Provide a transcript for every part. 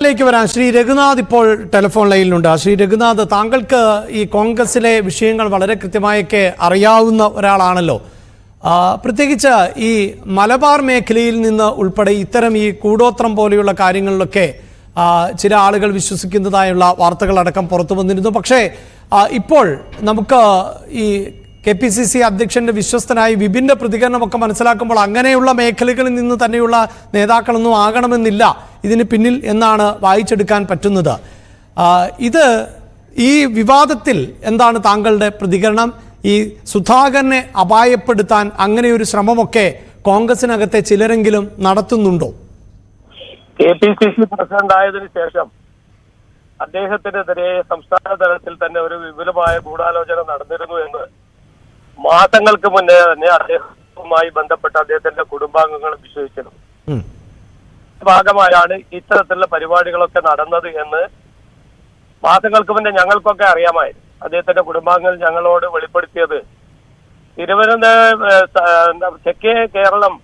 ിലേക്ക് വരാം ശ്രീ രഘുനാഥ് ഇപ്പോൾ ടെലിഫോൺ ലൈനിലുണ്ട് ശ്രീ രഘുനാഥ് താങ്കൾക്ക് ഈ കോൺഗ്രസിലെ വിഷയങ്ങൾ വളരെ കൃത്യമായൊക്കെ അറിയാവുന്ന ഒരാളാണല്ലോ. പ്രത്യേകിച്ച് ഈ മലബാർ മേഖലയിൽ നിന്ന് ഉൾപ്പെടെ ഇത്തരം ഈ കൂടോത്രം പോലെയുള്ള കാര്യങ്ങളിലൊക്കെ ചില ആളുകൾ വിശ്വസിക്കുന്നതായുള്ള വാർത്തകളടക്കം പുറത്തു വന്നിരുന്നു. പക്ഷേ ഇപ്പോൾ നമുക്ക് ഈ കെ പി സി സി അധ്യക്ഷന്റെ വിശ്വസ്തനായി വിഭിന്ന പ്രതികരണമൊക്കെ മനസ്സിലാക്കുമ്പോൾ അങ്ങനെയുള്ള മേഖലകളിൽ നിന്ന് തന്നെയുള്ള നേതാക്കളൊന്നും ആകണമെന്നില്ല ഇതിന് പിന്നിൽ എന്നാണ് വായിച്ചെടുക്കാൻ പറ്റുന്നത്. ഇത് ഈ വിവാദത്തിൽ എന്താണ് താങ്കളുടെ പ്രതികരണം? ഈ സുധാകരനെ അപായപ്പെടുത്താൻ അങ്ങനെയൊരു ശ്രമമൊക്കെ കോൺഗ്രസിനകത്തെ ചിലരെങ്കിലും നടത്തുന്നുണ്ടോ? K P C C president ആയതിനു ശേഷം അദ്ദേഹത്തിനെതിരെ സംസ്ഥാന തലത്തിൽ തന്നെ ഒരു വിപുലമായ ഗൂഢാലോചന നടന്നിരുന്നു എന്ന് മാസങ്ങൾക്ക് മുന്നേ തന്നെ അദ്ദേഹവുമായി ബന്ധപ്പെട്ട അദ്ദേഹത്തിന്റെ കുടുംബാംഗങ്ങൾ വിശ്വസിച്ചിരുന്നു. ഭാഗമായാണ് ഇത്തരത്തിലുള്ള പരിപാടികളൊക്കെ നടന്നത് എന്ന് മാസങ്ങൾക്ക് മുന്നേ ഞങ്ങൾക്കൊക്കെ അറിയാമായിരുന്നു അദ്ദേഹത്തിന്റെ കുടുംബാംഗങ്ങൾ ഞങ്ങളോട് വെളിപ്പെടുത്തിയത് തിരുവനന്തപുരം തെക്കേ കേരളം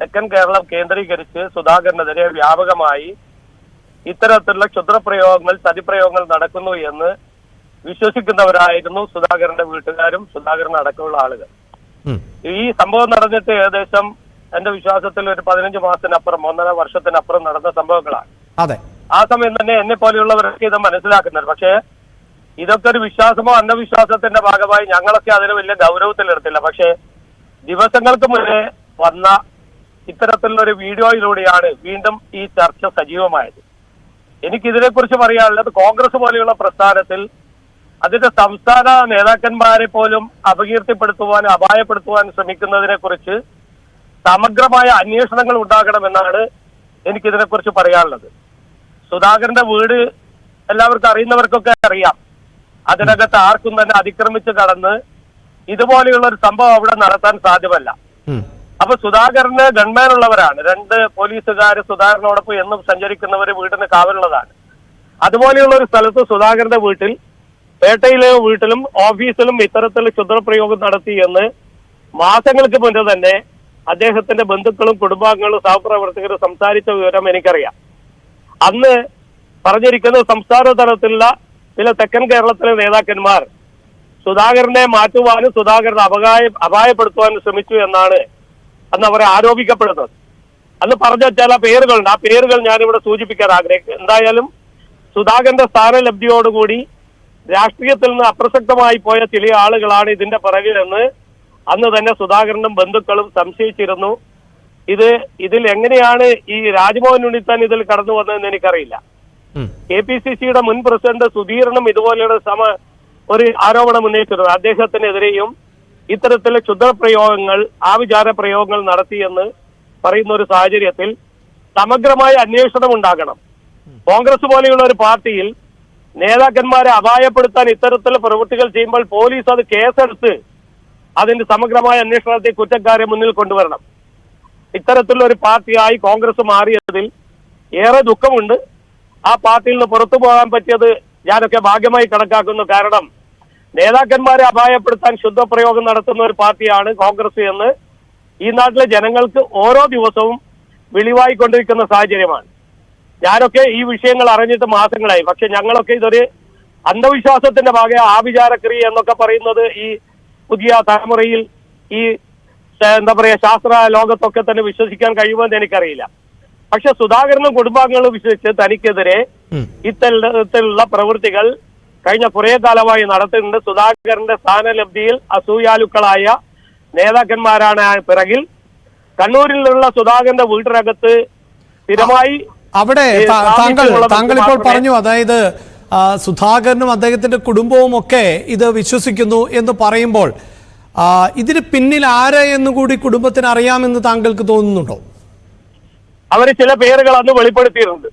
തെക്കൻ കേരളം കേന്ദ്രീകരിച്ച് സുധാകരനെതിരെ വ്യാപകമായി ഇത്തരത്തിലുള്ള ക്ഷുദ്രപ്രയോഗങ്ങൾ തടിപ്രയോഗങ്ങൾ നടക്കുന്നു എന്ന് വിശ്വസിക്കുന്നവരായിരുന്നു സുധാകരന്റെ വീട്ടുകാരും സുധാകരൻ അടക്കമുള്ള ആളുകൾ. ഈ സംഭവം നടന്നിട്ട് ഏകദേശം എന്റെ വിശ്വാസത്തിൽ ഒരു പതിനഞ്ച് മാസത്തിനപ്പുറം ഒന്നര വർഷത്തിനപ്പുറം നടന്ന സംഭവങ്ങളാണ്. അതെ. ആ സമയം തന്നെ എന്നെ പോലെയുള്ളവരൊക്കെ ഇത് മനസ്സിലാക്കുന്നുണ്ട് പക്ഷേ ഇതൊക്കെ ഒരു വിശ്വാസമോ അന്ധവിശ്വാസത്തിന്റെ ഭാഗമായി ഞങ്ങളൊക്കെ അതിന് വലിയ ഗൗരവത്തിലെടുത്തില്ല പക്ഷേ ദിവസങ്ങൾക്ക് മുന്നേ വന്ന ഇത്തരത്തിലുള്ള ഒരു വീഡിയോയിലൂടെയാണ് വീണ്ടും ഈ ചർച്ച സജീവമായത്. എനിക്കിതിനെക്കുറിച്ച് പറയാനുള്ളത് കോൺഗ്രസ് പോലെയുള്ള പ്രസ്ഥാനത്തിൽ അതിന്റെ സംസ്ഥാന നേതാക്കന്മാരെ പോലും അപകീർത്തിപ്പെടുത്തുവാൻ അപായപ്പെടുത്തുവാൻ ശ്രമിക്കുന്നതിനെ കുറിച്ച് സമഗ്രമായ അന്വേഷണങ്ങൾ ഉണ്ടാകണമെന്നാണ് എനിക്കിതിനെക്കുറിച്ച് പറയാനുള്ളത്. സുധാകരന്റെ വീട് എല്ലാവർക്കും അറിയുന്നവർക്കൊക്കെ അറിയാം. അതിനകത്ത് ആർക്കും തന്നെ അതിക്രമിച്ച് കടന്ന് ഇതുപോലെയുള്ള ഒരു സംഭവം അവിടെ നടത്താൻ സാധ്യമല്ല. അപ്പൊ സുധാകരന് ഗൺമാൻ ഉള്ളവരാണ് രണ്ട് പോലീസുകാർ സുധാകരനോടൊപ്പം എന്നും സഞ്ചരിക്കുന്നവര് വീടിന് കാവലുള്ളതാണ്. അതുപോലെയുള്ള ഒരു സ്ഥലത്ത് സുധാകരന്റെ വീട്ടിൽ പേട്ടയിലെ വീട്ടിലും ഓഫീസിലും ഇത്തരത്തിൽ ക്ഷുദ്രപ്രയോഗം നടത്തി എന്ന് മാസങ്ങൾക്ക് മുന്നേ തന്നെ അദ്ദേഹത്തിന്റെ ബന്ധുക്കളും കുടുംബാംഗങ്ങളും സഹപ്രവർത്തകരും സംസാരിച്ച വിവരം എനിക്കറിയാം. അന്ന് പറഞ്ഞിരിക്കുന്ന സംസ്ഥാന തലത്തിലുള്ള ചില തെക്കൻ കേരളത്തിലെ നേതാക്കന്മാർ സുധാകരനെ മാറ്റുവാനും സുധാകരനെ അപകായ അപായപ്പെടുത്തുവാനും ശ്രമിച്ചു എന്നാണ് അന്ന് അവരെ ആരോപിക്കപ്പെടുന്നത്. അന്ന് പറഞ്ഞ ചില പേരുകളുണ്ട്. ആ പേരുകൾ ഞാനിവിടെ സൂചിപ്പിക്കാൻ ആഗ്രഹിക്കുന്നു. എന്തായാലും സുധാകരന്റെ സ്ഥാനലബ്ധിയോടുകൂടി രാഷ്ട്രീയത്തിൽ നിന്ന് അപ്രസക്തമായി പോയ ചില ആളുകളാണ് ഇതിന്റെ പിറകിലെന്ന് അന്ന് തന്നെ സുധാകരനും ബന്ധുക്കളും സംശയിച്ചിരുന്നു. ഇത് ഇതിൽ എങ്ങനെയാണ് ഈ രാജ്മോഹൻ ഉണ്ണിത്താൻ ഇതിൽ കടന്നു വന്നതെന്ന് എനിക്കറിയില്ല. കെ പി സി സിയുടെ മുൻ പ്രസിഡന്റ് സുധീരനും ഇതുപോലെയുള്ള സമ ഒരു ആരോപണം ഉന്നയിച്ചിരുന്നു. അദ്ദേഹത്തിനെതിരെയും ഇത്തരത്തിലെ ക്ഷുദ്രപ്രയോഗങ്ങൾ ആവിചാര പ്രയോഗങ്ങൾ നടത്തിയെന്ന് പറയുന്ന ഒരു സാഹചര്യത്തിൽ സമഗ്രമായ അന്വേഷണം ഉണ്ടാകണം. കോൺഗ്രസ് പോലെയുള്ള ഒരു പാർട്ടിയിൽ നേതാക്കന്മാരെ അപായപ്പെടുത്താൻ ഇത്തരത്തിലുള്ള പ്രവൃത്തികൾ ചെയ്യുമ്പോൾ പോലീസ് അത് കേസെടുത്ത് അതിന്റെ സമഗ്രമായ അന്വേഷണത്തെ കുറ്റക്കാരെ മുന്നിൽ കൊണ്ടുവരണം. ഇത്തരത്തിലുള്ള ഒരു പാർട്ടിയായി കോൺഗ്രസ് മാറിയതിൽ ഏറെ ദുഃഖമുണ്ട്. ആ പാർട്ടിയിൽ നിന്ന് പുറത്തു പോകാൻ പറ്റിയത് ഞാനൊക്കെ ഭാഗ്യമായി കണക്കാക്കുന്നു. കാരണം നേതാക്കന്മാരെ അപായപ്പെടുത്താൻ ശുദ്ധപ്രയോഗം നടത്തുന്ന ഒരു പാർട്ടിയാണ് കോൺഗ്രസ് എന്ന് ഈ നാട്ടിലെ ജനങ്ങൾക്ക് ഓരോ ദിവസവും വെളിവായിക്കൊണ്ടിരിക്കുന്ന സാഹചര്യമാണ്. ഞാനൊക്കെ ഈ വിഷയങ്ങൾ അറിഞ്ഞിട്ട് മാസങ്ങളായി. പക്ഷെ ഞങ്ങളൊക്കെ ഇതൊരു അന്ധവിശ്വാസത്തിന്റെ ഭാഗം ആഭിചാരക്രിയ എന്നൊക്കെ പറയുന്നത് ഈ പുതിയ തലമുറയിൽ ഈ എന്താ പറയാ ശാസ്ത്ര ലോകത്തൊക്കെ തന്നെ വിശ്വസിക്കാൻ കഴിയുമെന്ന് എനിക്കറിയില്ല. പക്ഷെ സുധാകരനും കുടുംബാംഗങ്ങളും വിശ്വസിച്ച് തനിക്കെതിരെ. ഇത്തരത്തിലുള്ള പ്രവൃത്തികൾ കഴിഞ്ഞ കുറെ കാലമായി നടത്തുന്നുണ്ട്. സുധാകരന്റെ സ്ഥാനലബ്ധിയിൽ അസൂയാലുക്കളായ നേതാക്കന്മാരാണ് പിറകിൽ. കണ്ണൂരിലുള്ള സുധാകരന്റെ വീട്ടിനകത്ത് സ്ഥിരമായി അവിടെ താങ്കൾ താങ്കൾ ഇപ്പോൾ പറഞ്ഞു അതായത് സുധാകരനും അദ്ദേഹത്തിന്റെ കുടുംബവും ഒക്കെ ഇത് വിശ്വസിക്കുന്നു എന്ന് പറയുമ്പോൾ ഇതിന് പിന്നിൽ ആര് എന്ന് കൂടി കുടുംബത്തിന് അറിയാമെന്ന് താങ്കൾക്ക് തോന്നുന്നുണ്ടോ? അവർ ചില പേരുകൾ അന്ന് വെളിപ്പെടുത്തിയിട്ടുണ്ട്.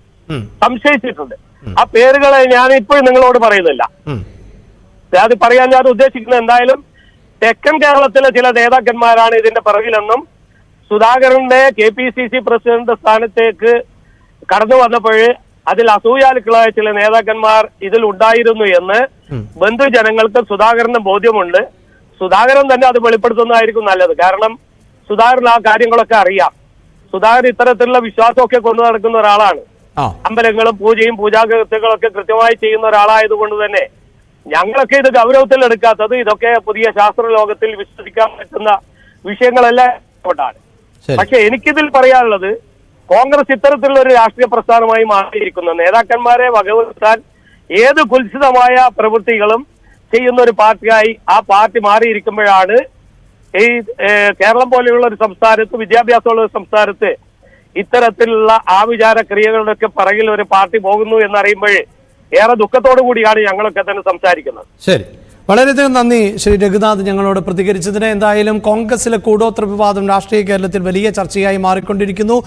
സംശയിച്ചിട്ടുണ്ട്. ആ പേരുകളെ ഞാൻ ഇപ്പോഴും നിങ്ങളോട് പറയുന്നില്ല. അത് പറയാൻ ഞാൻ ഉദ്ദേശിക്കുന്നത് എന്തായാലും തെക്കൻ കേരളത്തിലെ ചില നേതാക്കന്മാരാണ് ഇതിന്റെ പിറകിലെന്നും സുധാകരന്റെ K P C C president സ്ഥാനത്തേക്ക് കടന്നു വന്നപ്പോൾ അതിൽ അസൂയാലുക്കളായ ചില നേതാക്കന്മാർ ഇതിൽ ഉണ്ടായിരുന്നു എന്ന്. ബന്ധുജനങ്ങൾക്ക് സുധാകരന് ബോധ്യമുണ്ട്. സുധാകരൻ തന്നെ അത് വെളിപ്പെടുത്തുന്നതായിരിക്കും നല്ലത്. കാരണം സുധാകരൻ ആ കാര്യങ്ങളൊക്കെ അറിയാം. സുധാകരൻ ഇത്തരത്തിലുള്ള വിശ്വാസമൊക്കെ കൊണ്ടു നടക്കുന്ന ഒരാളാണ്. അമ്പലങ്ങളും പൂജയും പൂജാകൃത്യങ്ങളൊക്കെ കൃത്യമായി ചെയ്യുന്ന ഒരാളായതുകൊണ്ട് തന്നെ ഞങ്ങളൊക്കെ ഇത് ഗൗരവത്തിൽ എടുക്കാത്തത് ഇതൊക്കെ പുതിയ ശാസ്ത്ര ലോകത്തിൽ വിശ്വസിക്കാൻ പറ്റുന്ന വിഷയങ്ങളെല്ലാം കൊണ്ടാണ്. പക്ഷെ എനിക്കിതിൽ പറയാനുള്ളത് കോൺഗ്രസ് ഇത്തരത്തിലുള്ള ഒരു രാഷ്ട്രീയ പ്രസ്ഥാനമായി മാറിയിരിക്കുന്നു. നേതാക്കന്മാരെ വകവരുത്താൻ ഏത് കുൽസിതമായ പ്രവൃത്തികളും ചെയ്യുന്ന ഒരു പാർട്ടിയായി ആ പാർട്ടി മാറിയിരിക്കുമ്പോഴാണ് ഈ കേരളം പോലെയുള്ള ഒരു സംസ്ഥാനത്ത് വിദ്യാഭ്യാസമുള്ള ഒരു സംസ്ഥാനത്ത് ഇത്തരത്തിലുള്ള ആവിചാര ക്രിയകളുടെയൊക്കെ പിറകിൽ ഒരു പാർട്ടി പോകുന്നു എന്നറിയുമ്പോൾ ഏറെ ദുഃഖത്തോടു കൂടിയാണ് ഞങ്ങളൊക്കെ തന്നെ സംസാരിക്കുന്നത്. ശരി. വളരെയധികം നന്ദി ശ്രീ രഘുനാഥ് ഞങ്ങളോട് പ്രതികരിച്ചതിന്. എന്തായാലും കോൺഗ്രസിലെ കൂടോത്ര വിവാദം രാഷ്ട്രീയ കേരളത്തിൽ വലിയ ചർച്ചയായി മാറിക്കൊണ്ടിരിക്കുന്നു.